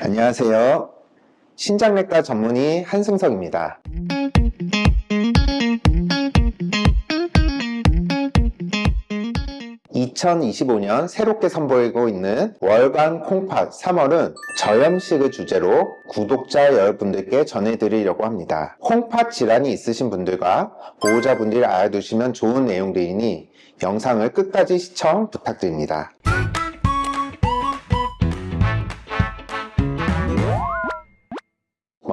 안녕하세요. 신장내과 전문의 한승석입니다. (2025년) 새롭게 선보이고 있는 월간 콩팥 3월은 저염식을 주제로 구독자 여러분들께 전해드리려고 합니다. 콩팥 질환이 있으신 분들과 보호자분들이 알아두시면 좋은 내용들이니 영상을 끝까지 시청 부탁드립니다.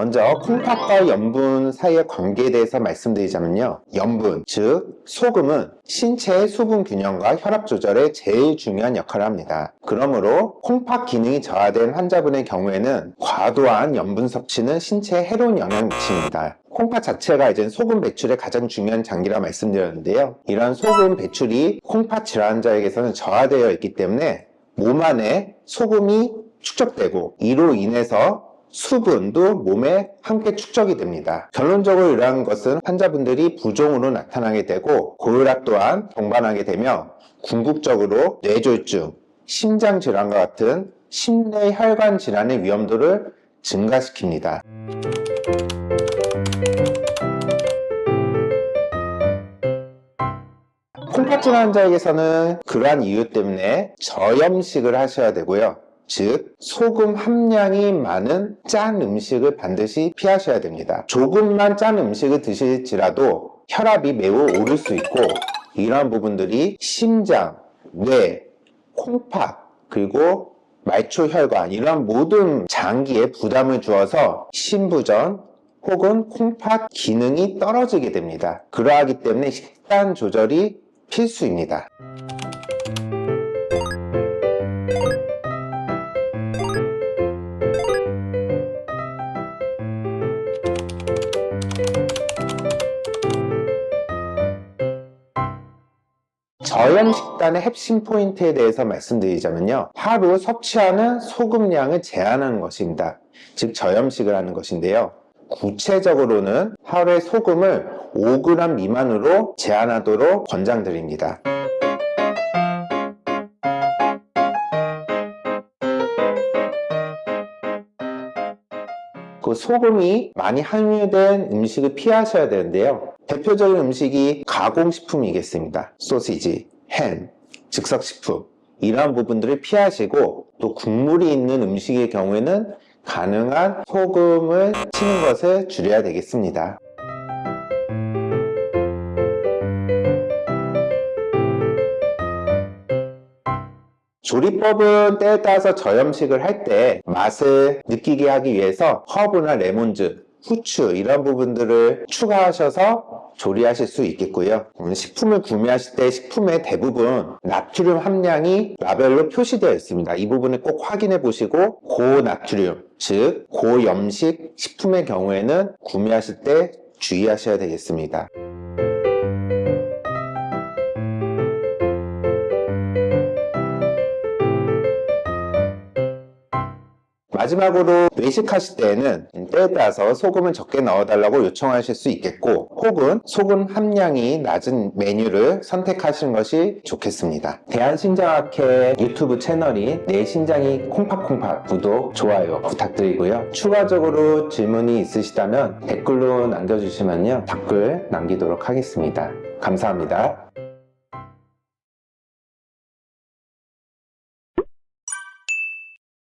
먼저 콩팥과 염분 사이의 관계에 대해서 말씀드리자면요. 염분, 즉 소금은 신체의 수분 균형과 혈압 조절에 제일 중요한 역할을 합니다. 그러므로 콩팥 기능이 저하된 환자분의 경우에는 과도한 염분 섭취는 신체에 해로운 영향을 미칩니다. 콩팥 자체가 이제 소금 배출의 가장 중요한 장기라 말씀드렸는데요. 이런 소금 배출이 콩팥 질환자에게서는 저하되어 있기 때문에 몸 안에 소금이 축적되고 이로 인해서 수분도 몸에 함께 축적이 됩니다. 결론적으로 이러한 것은 환자분들이 부종으로 나타나게 되고 고혈압 또한 동반하게 되며 궁극적으로 뇌졸중, 심장 질환과 같은 심내 혈관 질환의 위험도를 증가시킵니다. 콩팥질 환자에게서는 그러한 이유 때문에 저염식을 하셔야 되고요. 즉 소금 함량이 많은 짠 음식을 반드시 피하셔야 됩니다. 조금만 짠 음식을 드실지라도 혈압이 매우 오를 수 있고 이러한 부분들이 심장, 뇌, 콩팥 그리고 말초혈관 이러한 모든 장기에 부담을 주어서 신부전 혹은 콩팥 기능이 떨어지게 됩니다. 그러하기 때문에 식단 조절이 필수입니다. 저염 식단의 핵심 포인트에 대해서 말씀드리자면요. 하루 섭취하는 소금량을 제한하는 것입니다. 즉 저염식을 하는 것인데요. 구체적으로는 하루에 소금을 5g 미만으로 제한하도록 권장드립니다. 그 소금이 많이 함유된 음식을 피하셔야 되는데요. 대표적인 음식이 가공식품이겠습니다. 소시지, 햄, 즉석식품 이러한 부분들을 피하시고 또 국물이 있는 음식의 경우에는 가능한 소금을 치는 것을 줄여야 되겠습니다. 조리법은 때에 따라서 저염식을 할 때 맛을 느끼게 하기 위해서 허브나 레몬즙, 후추 이런 부분들을 추가하셔서 조리하실 수 있겠고요. 음, 식품을 구매하실 때 식품의 대부분 나트륨 함량이 라벨로 표시되어 있습니다. 이 부분을 꼭 확인해 보시고 고나트륨, 즉 고염식 식품의 경우에는 구매하실 때 주의하셔야 되겠습니다. 마지막으로 외식하실 때에는 때에 따라서 소금을 적게 넣어달라고 요청하실 수 있겠고 혹은 소금 함량이 낮은 메뉴를 선택하시는 것이 좋겠습니다. 대한신장학회 유튜브 채널인 내 신장이 콩팥콩팥 구독, 좋아요 부탁드리고요. 추가적으로 질문이 있으시다면 댓글로 남겨주시면요. 답글 남기도록 하겠습니다. 감사합니다.